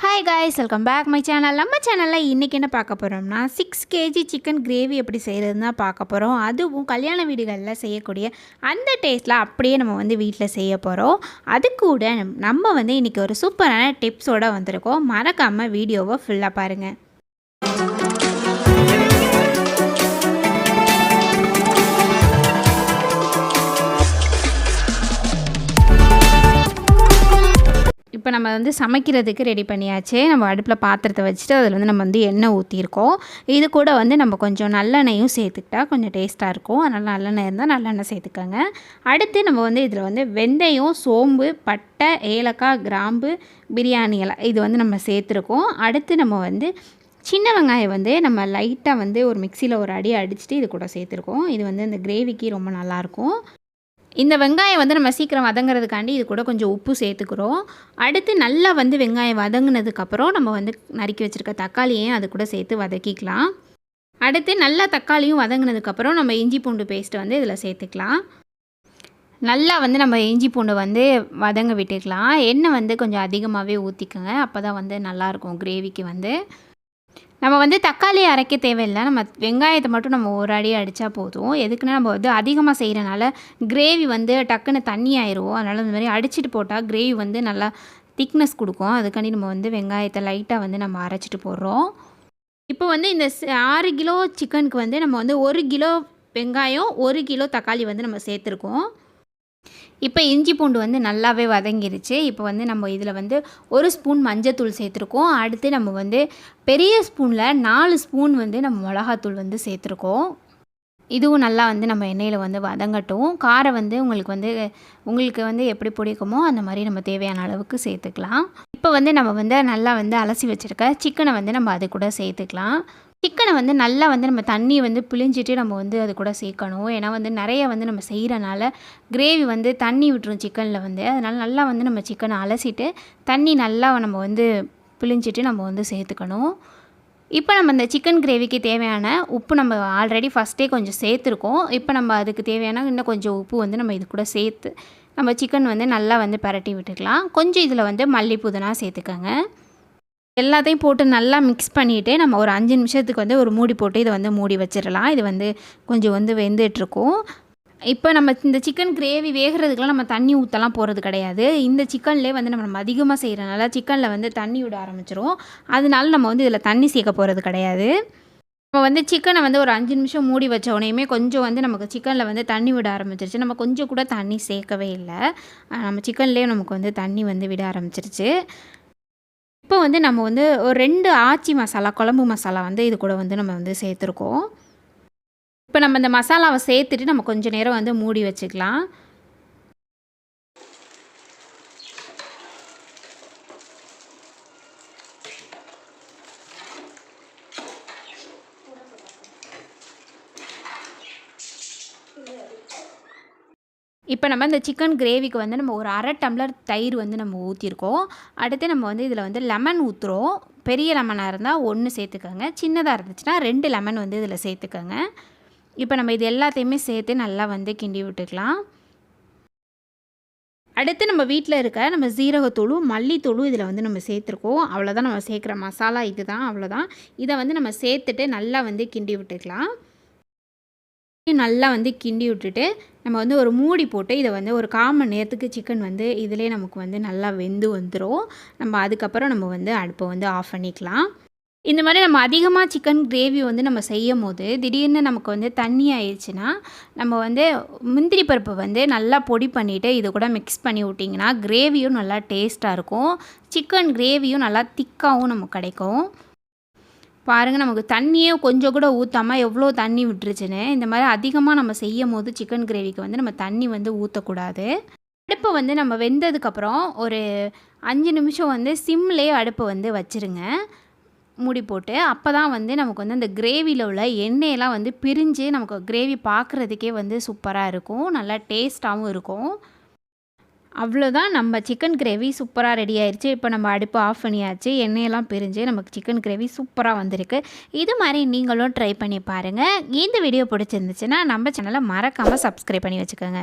Hi guys welcome back my channel நம்ம சேனலில் இன்றைக்கி என்ன பார்க்க போகிறோம்னா சிக்ஸ் கேஜி சிக்கன் கிரேவி எப்படி செய்கிறதுன்னு தான் பார்க்க போகிறோம் அதுவும் கல்யாண வீடுகளில் செய்யக்கூடிய அந்த டேஸ்ட்டில் அப்படியே நம்ம வந்து வீட்டில் செய்ய போகிறோம் அது கூட நம்ம வந்து இன்றைக்கி ஒரு சூப்பரான டிப்ஸோடு வந்திருக்கோம். மறக்காமல் வீடியோவை ஃபுல்லாக பாருங்கள் இப்போ நம்ம வந்து சமைக்கிறதுக்கு ரெடி பண்ணியாச்சு. நம்ம அடுப்பில் பாத்திரத்தை வச்சுட்டு அதில் வந்து நம்ம வந்து எண்ணெய் ஊற்றிருக்கோம் இது கூட வந்து நம்ம கொஞ்சம் நல்லெண்ணெயும் சேர்த்துக்கிட்டா கொஞ்சம் டேஸ்ட்டாக இருக்கும். அதனால் நல்லெண்ணெய் இருந்தால் நல்லெண்ணெய் சேர்த்துக்கோங்க. அடுத்து நம்ம வந்து இதில் வந்து வெந்தயம் சோம்பு பட்டை ஏலக்காய் கிராம்பு பிரியாணி எல்லாம் இது வந்து நம்ம சேர்த்துருக்கோம். அடுத்து நம்ம வந்து சின்ன வெங்காயம் வந்து நம்ம லைட்டாக வந்து ஒரு மிக்சியில் ஒரு அடி அடிச்சுட்டு இது கூட சேர்த்துருக்கோம். இது வந்து இந்த கிரேவிக்கு ரொம்ப நல்லாயிருக்கும் இந்த வெங்காயம் வந்து நம்ம சீக்கிரம் வதங்குறதுக்காண்டி இது கூட கொஞ்சம் உப்பு சேர்த்துக்கிறோம். அடுத்து நல்லா வந்து வெங்காயம் வதங்கினதுக்கப்புறம் நம்ம வந்து நறுக்கி வச்சுருக்க தக்காளியையும் அது கூட சேர்த்து வதக்கிக்கலாம். அடுத்து நல்லா தக்காளியும் வதங்கினதுக்கப்புறம் நம்ம இஞ்சி பூண்டு பேஸ்ட்டு வந்து இதில் சேர்த்துக்கலாம். நல்லா வந்து நம்ம இஞ்சி பூண்டு வந்து வதங்க விட்டுக்கலாம். எண்ணெய் வந்து கொஞ்சம் அதிகமாகவே ஊற்றிக்கோங்க அப்போ தான் வந்து நல்லாயிருக்கும் கிரேவிக்கு வந்து. நம்ம வந்து தக்காளி அரைக்க தேவையில்லை. நம்ம வெங்காயத்தை மட்டும் நம்ம ஒரு அடி அடித்தா போதும். எதுக்குன்னா நம்ம வந்து அதிகமாக செய்கிறனால கிரேவி வந்து டக்குன்னு தண்ணி ஆயிடுவோம் அதனால் இந்த மாதிரி அடிச்சுட்டு போட்டால் கிரேவி வந்து நல்லா திக்னஸ் கொடுக்கும். அதுக்காண்டி நம்ம வந்து வெங்காயத்தை லைட்டாக வந்து நம்ம அரைச்சிட்டு போடுறோம். இப்போ வந்து இந்த ஆறு கிலோ சிக்கனுக்கு வந்து நம்ம வந்து ஒரு கிலோ வெங்காயம் ஒரு கிலோ தக்காளி வந்து நம்ம சேர்த்துருக்கோம். இப்போ இஞ்சி பூண்டு வந்து நல்லாவே வதங்கிருச்சு. இப்போ வந்து நம்ம இதில் வந்து ஒரு ஸ்பூன் மஞ்சத்தூள் சேர்த்துருக்கோம். அடுத்து நம்ம வந்து பெரிய ஸ்பூனில் நாலு ஸ்பூன் வந்து நம்ம மிளகாத்தூள் வந்து சேர்த்துருக்கோம். இதுவும் நல்லா வந்து நம்ம எண்ணெயில் வந்து வதங்கட்டும். காரம் வந்து உங்களுக்கு வந்து உங்களுக்கு வந்து எப்படி பிடிக்குமோ அந்த மாதிரி நம்ம தேவையான அளவுக்கு சேர்த்துக்கலாம். இப்போ வந்து நம்ம வந்து நல்லா வந்து அலசி வச்சுருக்க சிக்கனை வந்து நம்ம அது கூட சேர்த்துக்கலாம். சிக்கனை வந்து நல்லா வந்து நம்ம தண்ணியை வந்து பிழிஞ்சிட்டு நம்ம வந்து அது கூட சேர்க்கணும். ஏன்னா வந்து நிறைய வந்து நம்ம செய்கிறனால கிரேவி வந்து தண்ணி விட்டுரும் சிக்கனில் வந்து. அதனால் நல்லா வந்து நம்ம சிக்கனை அலசிட்டு தண்ணி நல்லா நம்ம வந்து பிழிஞ்சிட்டு நம்ம வந்து சேர்த்துக்கணும். இப்போ நம்ம இந்த சிக்கன் கிரேவிக்கு தேவையான உப்பு நம்ம ஆல்ரெடி ஃபஸ்ட்டே கொஞ்சம் சேர்த்துருக்கோம். இப்போ நம்ம அதுக்கு தேவையான இன்னும் கொஞ்சம் உப்பு வந்து நம்ம இது கூட சேர்த்து நம்ம சிக்கன் வந்து நல்லா வந்து பரட்டி விட்டுக்கலாம். கொஞ்சம் இதில் வந்து மல்லி புதினா சேர்த்துக்கோங்க. எல்லாத்தையும் போட்டு நல்லா மிக்ஸ் பண்ணிவிட்டு நம்ம ஒரு அஞ்சு நிமிஷத்துக்கு வந்து ஒரு மூடி போட்டு இதை வந்து மூடி வச்சிடலாம். இது வந்து கொஞ்சம் வந்து வெந்துட்டுருக்கும். இப்போ நம்ம இந்த சிக்கன் கிரேவி வேகிறதுக்கெலாம் நம்ம தண்ணி ஊற்றலாம் போகிறது கிடையாது. இந்த சிக்கன்லேயே வந்து நம்ம அதிகமாக செய்கிறனால சிக்கனில் வந்து தண்ணி விட ஆரம்பிச்சிரும். அதனால நம்ம வந்து இதில் தண்ணி சேர்க்க போகிறது கிடையாது. நம்ம வந்து சிக்கனை வந்து ஒரு அஞ்சு நிமிஷம் மூடி வச்ச உடனேயுமே கொஞ்சம் வந்து நமக்கு சிக்கனில் வந்து தண்ணி விட ஆரம்பிச்சிருச்சு. நம்ம கொஞ்சம் கூட தண்ணி சேர்க்கவே இல்லை. நம்ம சிக்கன்லேயே நமக்கு வந்து தண்ணி வந்து விட ஆரம்பிச்சிருச்சு. இப்போ வந்து நம்ம வந்து ஒரு ரெண்டு ஆச்சி மசாலா குழம்பு மசாலா வந்து இது கூட வந்து நம்ம வந்து சேர்த்துருக்கோம். இப்போ நம்ம இந்த மசாலாவை சேர்த்துட்டு நம்ம கொஞ்சம் நேரம் வந்து மூடி வச்சுக்கலாம். இப்போ நம்ம இந்த சிக்கன் கிரேவிக்கு வந்து நம்ம ஒரு அரை டம்ளர் தயிர் வந்து நம்ம ஊற்றிருக்கோம் அடுத்து நம்ம வந்து இதில் வந்து லெமன் ஊற்றுறோம் பெரிய லெமனாக இருந்தால் ஒன்று சேர்த்துக்கோங்க. சின்னதாக இருந்துச்சுன்னா ரெண்டு லெமன் வந்து இதில் சேர்த்துக்கோங்க. இப்போ நம்ம இது எல்லாத்தையுமே சேர்த்து நல்லா வந்து கிண்டி விட்டுக்கலாம். அடுத்து நம்ம வீட்டில் இருக்க நம்ம ஜீரகத்தூளும் மல்லித்தூளும் இதில் வந்து நம்ம சேர்த்துருக்கோம். அவ்வளோதான் நம்ம சேர்க்குற மசாலா இது தான் அவ்வளோதான். இதை வந்து நம்ம சேர்த்துட்டு நல்லா வந்து கிண்டி விட்டுக்கலாம். நல்லா வந்து கிண்டி விட்டுட்டு நம்ம வந்து ஒரு மூடி போட்டு இதை வந்து ஒரு காமன் நேரத்துக்கு சிக்கன் வந்து இதிலே நமக்கு வந்து நல்லா வெந்து வந்துடும் நம்ம அதுக்கப்புறம் நம்ம வந்து அடுப்பை வந்து ஆஃப் பண்ணிக்கலாம். இந்த மாதிரி நம்ம அதிகமாக சிக்கன் கிரேவி வந்து நம்ம செய்யும் போது திடீர்னு நமக்கு வந்து தண்ணி ஆயிடுச்சுன்னா நம்ம வந்து முந்திரி பருப்பு வந்து நல்லா பொடி பண்ணிவிட்டு இது கூட மிக்ஸ் பண்ணி விட்டிங்கன்னா கிரேவியும் நல்லா டேஸ்ட்டாக இருக்கும். சிக்கன் கிரேவியும் நல்லா திக்காகவும் நமக்கு கிடைக்கும். பாருங்கள் நமக்கு தண்ணியே கொஞ்சம் கூட ஊற்றாமல் எவ்வளோ தண்ணி விட்டுருச்சுன்னு இந்த மாதிரி அதிகமாக நம்ம செய்யும் போது சிக்கன் கிரேவிக்கு வந்து நம்ம தண்ணி வந்து ஊற்றக்கூடாது அடுப்பை வந்து நம்ம வெந்ததுக்கப்புறம் ஒரு அஞ்சு நிமிஷம் வந்து சிம்லேயே அடுப்பை வந்து வச்சுருங்க. மூடி போட்டு அப்போ தான் வந்து நமக்கு வந்து அந்த கிரேவியில் உள்ள எண்ணெயெல்லாம் வந்து பிரிஞ்சு நமக்கு கிரேவி பார்க்குறதுக்கே வந்து சூப்பராக இருக்கும். நல்லா டேஸ்ட்டாகவும் இருக்கும். அவ்வளோதான் நம்ம சிக்கன் கிரேவி சூப்பராக ரெடி ஆயிடுச்சு இப்போ நம்ம அடுப்பு ஆஃப் பண்ணியாச்சு. எண்ணெயெல்லாம் பிரிஞ்சு நமக்கு சிக்கன் கிரேவி சூப்பராக வந்திருக்கு. இது மாதிரி நீங்களும் ட்ரை பண்ணி பாருங்கள் இந்த வீடியோ பிடிச்சிருந்துச்சுன்னா நம்ம சேனலை மறக்காமல் சப்ஸ்கிரைப் பண்ணி வச்சுக்கோங்க.